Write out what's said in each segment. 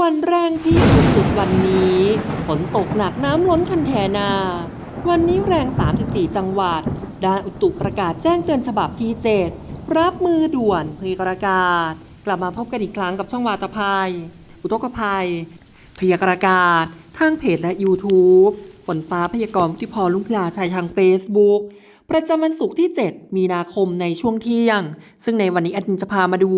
วันแรงที่สุดๆวันนี้ฝนตกหนักน้ำล้นคันแทนา วันนี้แรง 34 จังหวัด ด้านอุตุประกาศแจ้งเตือนฉบับที่ 7 รับมือด่วนพยากรากาศ กลับมาพบกันอีกครั้งกับช่องวาตภัย อุตกภัยพยากรากาศทางเพจและ YouTube ฝนฟ้าพยากรณ์ที่พรลุงลาชัยทาง Facebook ประจำวันศุกร์ที่ 7 มีนาคมในช่วงเที่ยง ซึ่งในวันนี้แอดมินจะพามาดู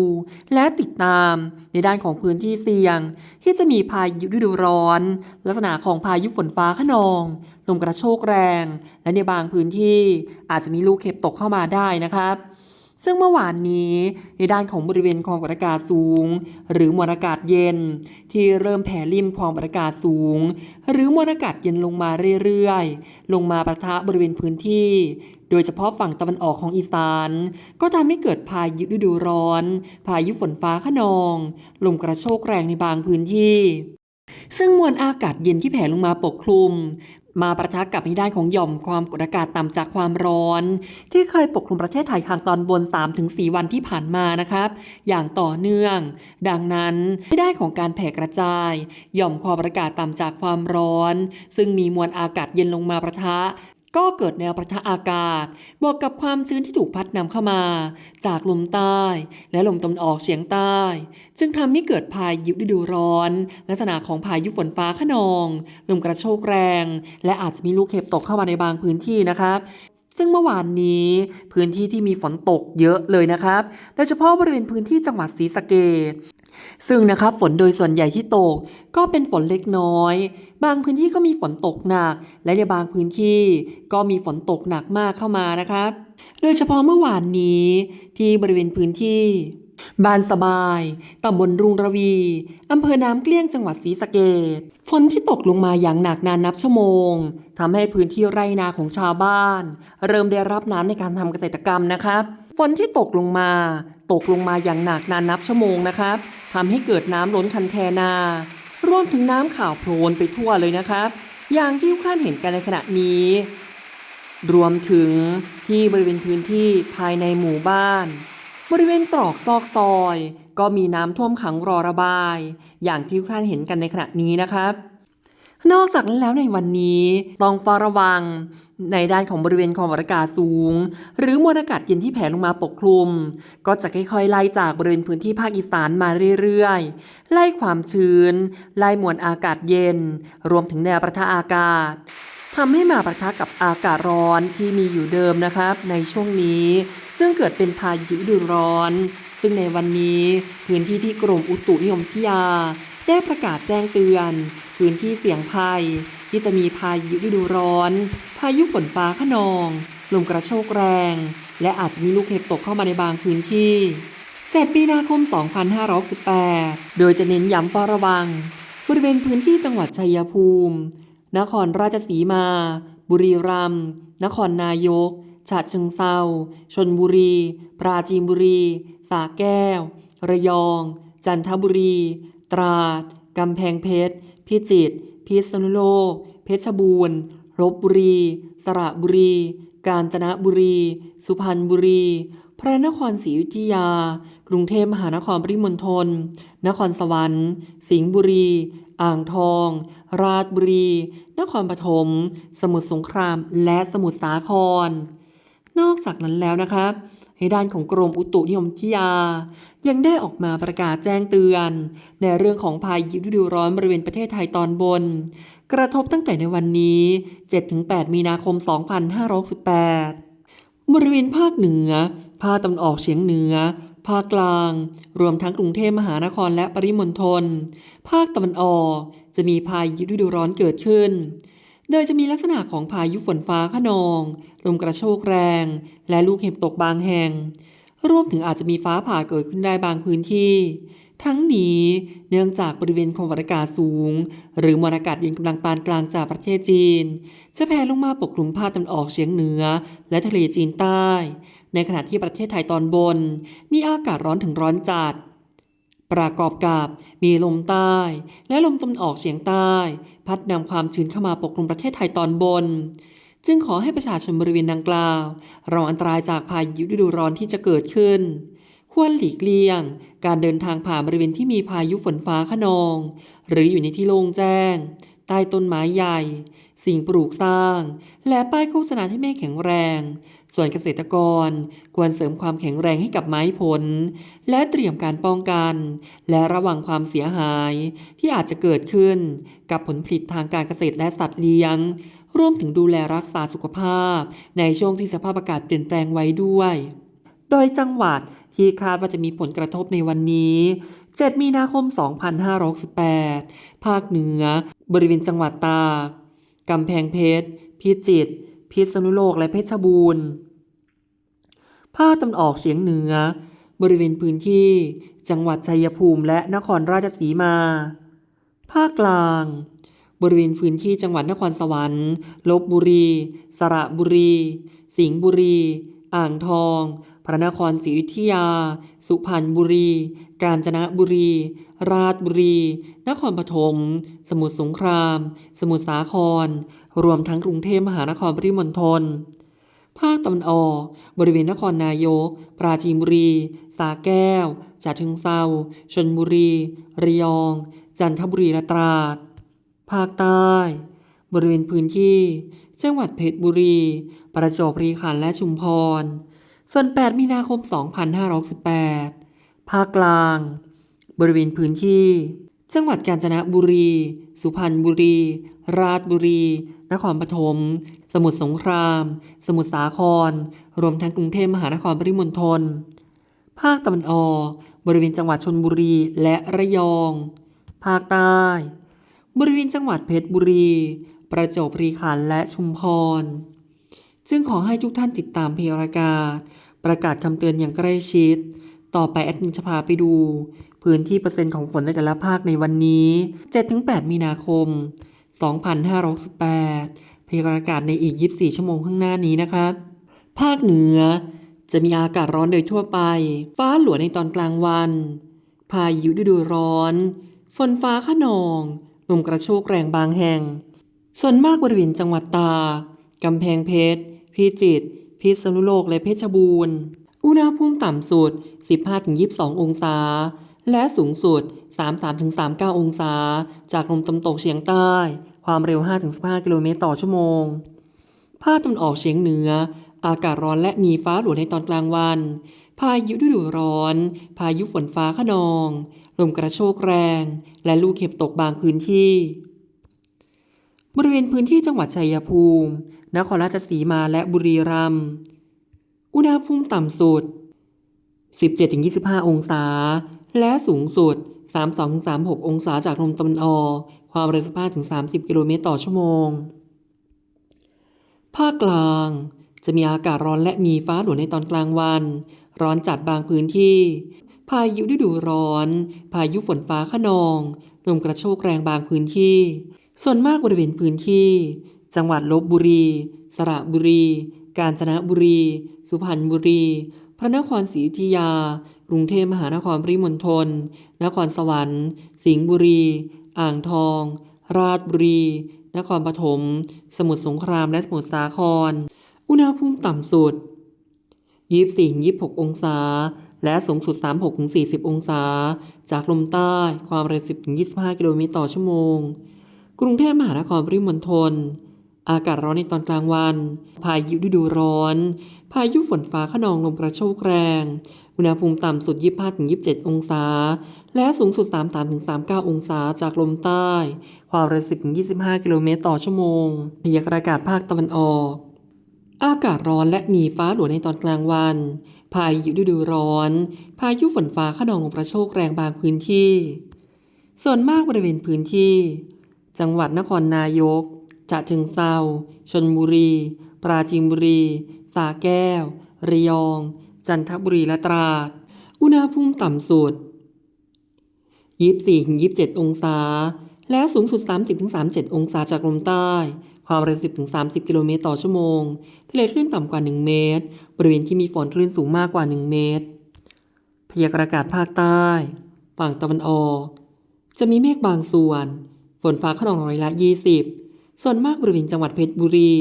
และติดตามในด้านของพื้นที่เสี่ยง ที่จะมีพายุฤดูร้อน ลักษณะของพายุฝนฟ้าขนอง ลมกระโชกแรง และในบางพื้นที่อาจจะมีลูกเห็บตกเข้ามาได้นะครับ ซึ่งเมื่อวานนี้ในด้านของบริเวณความกดอากาศสูง หรือมวลอากาศเย็น ที่เริ่มแผ่ริมความกดอากาศสูง หรือมวลอากาศเย็นลงมาเรื่อยๆ ลงมาประทะบริเวณพื้นที่ โดยเฉพาะฝั่งตะวันออกของอีสาน ก็ทำให้เกิดพายุฤดูร้อน พายุฝนฟ้าขนอง ลมกระโชกแรงในบางพื้นที่ซึ่งมวลอากาศเย็นที่แผ่ลงมาปกคลุม มาประทะกับในด้านของหย่อมความกดอากาศต่ำจากความร้อน ที่เคยปกคลุมประเทศไทยทางตอนบน 3-4 วันที่ผ่านมานะครับ อย่างต่อเนื่อง ดังนั้นในด้านของการแผ่กระจาย หย่อมความกดอากาศต่ำจากความร้อน ซึ่งมีมวลอากาศเย็นลงมาประทะ ก็เกิดแนวประทะอากาศ บวกกับความชื้นที่ถูกพัดนำเข้ามา จากลมใต้ และลมตะวันออกเฉียงใต้ จึงทำให้เกิดพายุฤดูร้อน ลักษณะของพายุฝนฟ้าขนอง ลมกระโชกแรง และอาจจะมีลูกเห็บตกเข้ามาในบางพื้นที่นะครับ ซึ่งเมื่อวานนี้พื้นที่ที่มีฝนตกเยอะเลยนะครับ โดยเฉพาะบริเวณพื้นที่จังหวัดศรีสะเกดซึ่งนะครับฝนโดยส่วนใหญ่ที่ตกก็เป็นฝนเล็กน้อย บางพื้นที่ก็มีฝนตกหนัก และในบางพื้นที่ก็มีฝนตกหนักมากเข้ามานะครับ โดยเฉพาะเมื่อวานนี้ที่บริเวณพื้นที่ บ้านสบาย ตำบลรุงระวี อำเภอน้ำเกลี้ยงจังหวัดศรีสะเกษฝนที่ตกลงมาอย่างหนักนานนับชั่วโมงทำให้พื้นที่ไร่นาของชาวบ้าน เริ่มได้รับน้ำในการทำเกษตรกรรมนะครับ ฝนที่ตกลงมา ตกลงมาอย่างหนักนานนับชั่วโมงนะครับทำให้เกิดน้ำล้นคันแทนารวมถึงน้ำข่าวโพลนไปทั่วเลยนะครับ อย่างที่ทุกท่านเห็นกันในขณะนี้ รวมถึงที่บริเวณพื้นที่ภายในหมู่บ้าน บริเวณตรอกซอกซอย ก็มีน้ำท่วมขังรอระบาย อย่างที่ทุกท่านเห็นกันในขณะนี้นะครับ นอกจากนั้นแล้วในวันนี้ต้องเฝ้าระวัง ในด้านของบริเวณความกดอากาศสูง หรือมวลอากาศเย็นที่แผ่ลงมาปกคลุม ก็จะค่อยๆไล่จากบริเวณพื้นที่ภาคอีสานมาเรื่อยๆ ไล่ความชื้น ไล่มวลอากาศเย็น รวมถึงแนวประทะอากาศ ทำให้มาปะทะกับอากาศร้อนที่มีอยู่เดิมนะครับ ในช่วงนี้ จึงเกิดเป็นพายุฤดูร้อน ซึ่งในวันนี้พื้นที่ที่กรมอุตุนิยมวิทยา ได้ประกาศแจ้งเตือน พื้นที่เสี่ยงภัย ที่จะมีพายุฤดูร้อน พายุฝนฟ้าขนอง ลมกระโชกแรง และอาจจะมีลูกเห็บตกเข้ามาในบางพื้นที่7มีนาคม 2568 โดยจะเน้นย้ำเฝ้าระวัง บริเวณพื้นที่จังหวัดชัยภูมิ นครราชสีมา บุรีรัมย์ นครนายก ฉะเชิงเซาชนบุรี ปราจีนบุรีสระแก้ว ระยอง จันทบุรี ตราด กำแพงเพชร พิจิตร พิษณุโลก เพชรบูรณ์ ลบบุรี สระบุรี กาญจนบุรี สุพรรณบุรี พระนครศรีอยุธยา กรุงเทพมหานครปริมณฑล นครสวรรค์ สิงห์บุรี อ่างทอง ราชบุรี นครปฐม สมุทรสงคราม และสมุทรสาคร นอกจากนั้นแล้วนะครับให้ด้านของกรมอุตุนิยมวิทยา ยังได้ออกมาประกาศแจ้งเตือน ในเรื่องของพายุฤดูร้อนบริเวณประเทศไทยตอนบน กระทบตั้งแต่ในวันนี้ 7-8 มีนาคม 2568บริเวณภาคเหนือ ภาคตะวันออกเฉียงเหนือ ภาคกลาง รวมทั้งกรุงเทพมหานครและปริมณฑล ภาคตะวันออก จะมีพายุฤดูร้อนเกิดขึ้น โดยจะมีลักษณะของพายุฝนฟ้าขนอง ลมกระโชกแรง และลูกเห็บตกบางแห่ง รวมถึงอาจจะมีฟ้าผ่าเกิดขึ้นได้บางพื้นที่ ทั้งนี้เนื่องจากบริเวณความกดอากาศสูง หรือมวลอากาศเย็นกำลังปานกลางจากประเทศจีน จะแผ่ลงมาปกคลุมภาคตะวันออกเฉียงเหนือ และทะเลจีนใต้ ในขณะที่ประเทศไทยตอนบน มีอากาศร้อนถึงร้อนจัดประกอบกับมีลมใต้ และลมตะวันออกเฉียงใต้ พัดนำความชื้นเข้ามาปกคลุมประเทศไทยตอนบน จึงขอให้ประชาชนบริเวณดังกล่าวระวังอันตรายจากพายุฤดูร้อนที่จะเกิดขึ้น ควรหลีกเลี่ยง การเดินทางผ่านบริเวณที่มีพายุฝนฟ้าขนอง หรืออยู่ในที่โล่งแจ้ง ใต้ต้นไม้ใหญ่ สิ่งปลูกสร้าง และป้ายโฆษณาที่ไม่แข็งแรง ส่วนเกษตรกรควรเสริมความแข็งแรงให้กับไม้ผล และเตรียมการป้องกัน และระวังความเสียหายที่อาจจะเกิดขึ้น กับผลผลิตทางการเกษตรและสัตว์เลี้ยงร่วมถึงดูแลรักษาสุขภาพ ในช่วงที่สภาพอากาศเปลี่ยนแปลงไว้ด้วย โดยจังหวัดที่คาดว่าจะมีผลกระทบในวันนี้ 7 มีนาคม 2568 ภาคเหนือ บริเวณจังหวัดตากกำแพงเพชร พิจิตร พิษณุโลก และเพชรบูรณ์ ภาคตะวันออกเฉียงเหนือ บริเวณพื้นที่ จังหวัดชัยภูมิและนครราชสีมา ภาคกลาง บริเวณพื้นที่จังหวัดนครสวรรค์ ลบบุรี สระบุรี สิงห์บุรี อ่างทอง พระนครศรีอยุธยา สุพรรณบุรี กาญจนบุรี ราชบุรี นครปฐม สมุทรสงคราม สมุทรสาคร รวมทั้งกรุงเทพมหานครปริมณฑล ภาคตะวันออก บริเวณนครนายก ปราจีนบุรี สาแก้วฉะเชิงเซาชนบุรี ระยอง จันทบุรีและตราด ภาคใต้ บริเวณพื้นที่ จังหวัดเพชรบุรี ประจวบคีรีขันธ์และชุมพร ส่วน 8 มีนาคม 2568ภาคกลาง บริเวณพื้นที่ จังหวัดกาญจนบุรี สุพรรณบุรี ราชบุรี นครปฐม สมุทรสงคราม สมุทรสาคร รวมทั้งกรุงเทพมหานครปริมณฑล ภาคตะวันออก บริเวณจังหวัดชนบุรีและระยอง ภาคใต้ บริเวณจังหวัดเพชรบุรี ประจวบคีรีขันธ์และชุมพร จึงขอให้ทุกท่านติดตามเพจรากาศประกาศคำเตือนอย่างใกล้ชิด ต่อไปแอดมินจะพาไปดู พื้นที่เปอร์เซ็นต์ของฝนในแต่ละภาคในวันนี้ 7-8 มีนาคม 2568พยากรณ์อากาศในอีก 24 ชั่วโมงข้างหน้านี้นะครับ ภาคเหนือ จะมีอากาศร้อนโดยทั่วไป ฟ้าหลัวในตอนกลางวัน พายุฤดูร้อน ฝนฟ้าขนอง ลมกระโชกแรงบางแห่ง ส่วนมากบริเวณจังหวัดตาก กำแพงเพชร พิจิตร พิษณุโลก และเพชรบูรณ์ อุณหภูมิต่ำสุด 15-22 องศา และสูงสุด 33-39 องศา จากลมตะวันตกเฉียงใต้ ความเร็ว 5-15 กิโลเมตรต่อชั่วโมง ภาคตะวันออกเฉียงเหนือ อากาศร้อนและมีฟ้าหลวในตอนกลางวัน พายุฤดูร้อน พายุฝนฟ้าขนอง ลมกระโชกแรง และลูกเห็บตกบางพื้นที่บริเวณพื้นที่จังหวัดชัยภูมิ นครราชสีมาและบุรีรัมย์ อุณหภูมิต่ำสุด 17-25 องศา และสูงสุด 32-36 องศาจากลมตะวันออก ความเร็ว15-30 กิโลเมตรต่อชั่วโมง ภาคกลาง จะมีอากาศร้อนและมีฟ้าหลวในตอนกลางวัน ร้อนจัดบางพื้นที่ พายุฤดูร้อน พายุฝนฟ้าขนอง ลมกระโชกแรงบางพื้นที่ ส่วนมากบริเวณพื้นที่ จังหวัดลบบุรี สระบุรี กาญจนบุรี สุพรรณบุรี พระนครศรีอยุธยา กรุงเทพมหานครปริมณฑล นครสวรรค์ สิงห์บุรี อ่างทอง ราชบุรี นครปฐม สมุทรสงครามและสมุทรสาคร อุณหภูมิต่ำสุด 24-26 องศา และสูงสุด 36-40 องศา จากลมใต้ ความเร็ว 10-25 กิโลเมตรต่อชั่วโมง กรุงเทพมหานครปริมณฑล อากาศร้อนในตอนกลางวัน พายุฤดูร้อน พายุฝนฟ้าขนองลมกระโชกแรง อุณหภูมิต่ำสุด 25-27 องศา และสูงสุด 33-39 องศาจากลมใต้ ความเร็ว 10-25 กิโลเมตรต่อชั่วโมงพยากรณ์อากาศภาคตะวันออก อากาศร้อนและมีฟ้าหลวในตอนกลางวัน พายุฤดูร้อน พายุฝนฟ้าขนองลมกระโชกแรงบางพื้นที่ ส่วนมากบริเวณพื้นที่ จังหวัดนครนายก ฉะเชิงเซาชนบุรี ปราจีนบุรี สาแก้ว ระยอง จันทบุรีและตราด อุณหภูมิต่ำสุด 24-27 องศา และสูงสุด 30-37 องศาจากลมใต้ ความเร็ว 10-30 กิโลเมตรต่อชั่วโมง ทะเลคลื่นต่ำกว่า 1 เมตร บริเวณที่มีฝนคลื่นสูงมากกว่า 1 เมตร พยากรณ์อากาศภาคใต้ ฝั่งตะวันออก จะมีเมฆบางส่วน ฝนฟ้าขนองร้อยละ 20 ส่วนมากบริเวณจังหวัดเพชรบุรี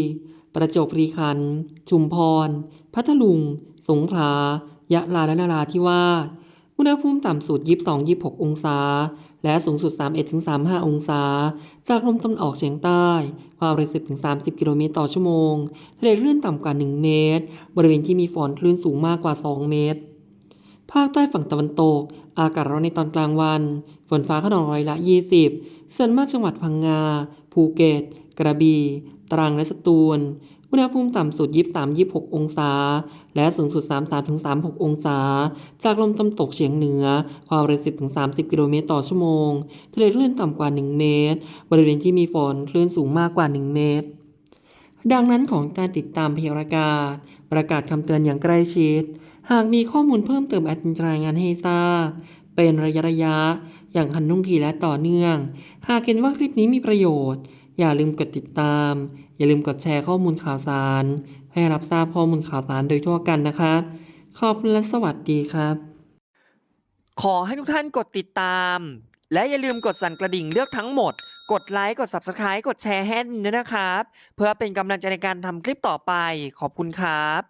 ประจวบคีรีขันธ์ชุมพร พัทลุง สงขลา ยะลาและนาราธิวาส อุณหภูมิต่ำสุด 22-26 องศา และสูงสุด 31-35 องศา จากลมตะวันออกเฉียงใต้ ความเร็ว 10-30 กิโลเมตรต่อชั่วโมง ทะเลคลื่นต่ำกว่า 1 เมตร บริเวณที่มีฝนคลื่นสูงมากกว่า 2 เมตรภาคใต้ฝั่งตะวันตก อากาศร้อนในตอนกลางวัน ฝนฟ้าขนองร้อยละ 20 ส่วนมากจังหวัดพังงา ภูเก็ต กระบี่ ตรังและสตูล อุณหภูมิต่ำสุด 23-26 องศา และสูงสุด 33-36 องศา จากลมตะวันตกเฉียงเหนือ ความเร็ว 10-30 กิโลเมตรต่อชั่วโมง ทะเลคลื่นต่ำกว่า 1 เมตร บริเวณที่มีฝนคลื่นสูงมากกว่า 1 เมตร ดังนั้นของการติดตามพยากรณ์อากาศ ประกาศคำเตือนอย่างใกล้ชิด หากมีข้อมูลเพิ่มเติมอดมินจะรายงานให้ทราบเป็นระยะระยะ อย่างทันท่วงทีและต่อเนื่อง หากเห็นว่าคลิปนี้มีประโยชน์ อย่าลืมกดติดตาม อย่าลืมกดแชร์ข้อมูลข่าวสาร ให้รับทราบข้อมูลข่าวสารโดยทั่วกันนะครับขอบคุณและสวัสดีครับ ขอให้ทุกท่านกดติดตาม และอย่าลืมกดสั่นกระดิ่งเลือกทั้งหมด กดไลค์ กด Subscribe กดแชร์ให้ด้วยนะครับ เพื่อเป็นกำลังใจในการทำคลิปต่อไป ขอบคุณครับ